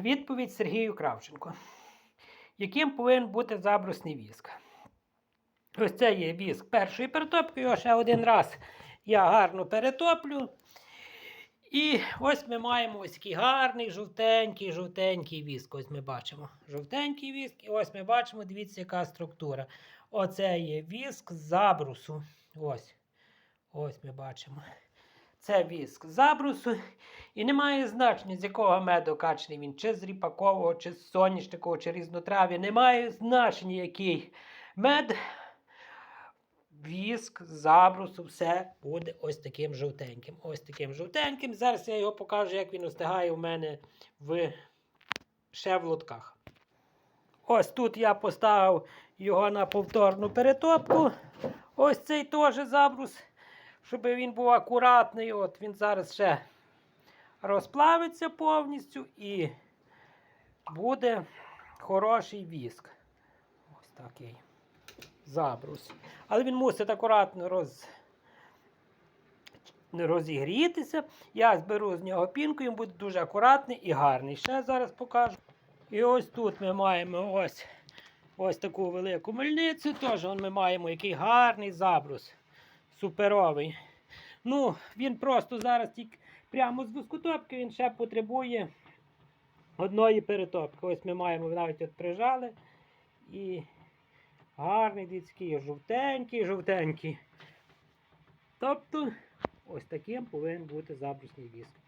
Відповідь Сергію Кравченко. Яким повинен бути забрусний віск? Ось це є віск першої перетопки. Його ще один раз я гарно перетоплю. І ось ми маємо ось такий гарний жовтенький, жовтенький віск. Ось ми бачимо. Жовтенький віск. І ось ми бачимо, дивіться, яка структура. Оце є віск забрусу. Ось. Ось ми бачимо. Це віск забрусу. І немає значення, з якого меду качаний він, чи з ріпакового, чи з соняшникового, чи різнотрав'я. Немає значення, який мед. Віск, забрусу, все буде ось таким жовтеньким. Ось таким жовтеньким. Зараз я його покажу, як він остигає у мене в ще в лотках. Ось тут я поставив його на повторну перетопку. Ось цей теж забрус, щоб він був акуратний. От він зараз ще розплавиться повністю і буде хороший віск. Ось такий забрус. Але він мусить акуратно роз... розігрітися. Я зберу з нього пінку, він буде дуже акуратний і гарний. Ще зараз покажу. І ось тут ми маємо ось, ось таку велику мельницю. Теж ми маємо який гарний забрус. Суперовий. Ну, він просто зараз тільки прямо з вискотопки, він ще потребує одної перетопки. Ось ми маємо навіть от прижали. І гарний дітський, жовтенький, жовтенький. Тобто, ось таким повинен бути забрусний віск.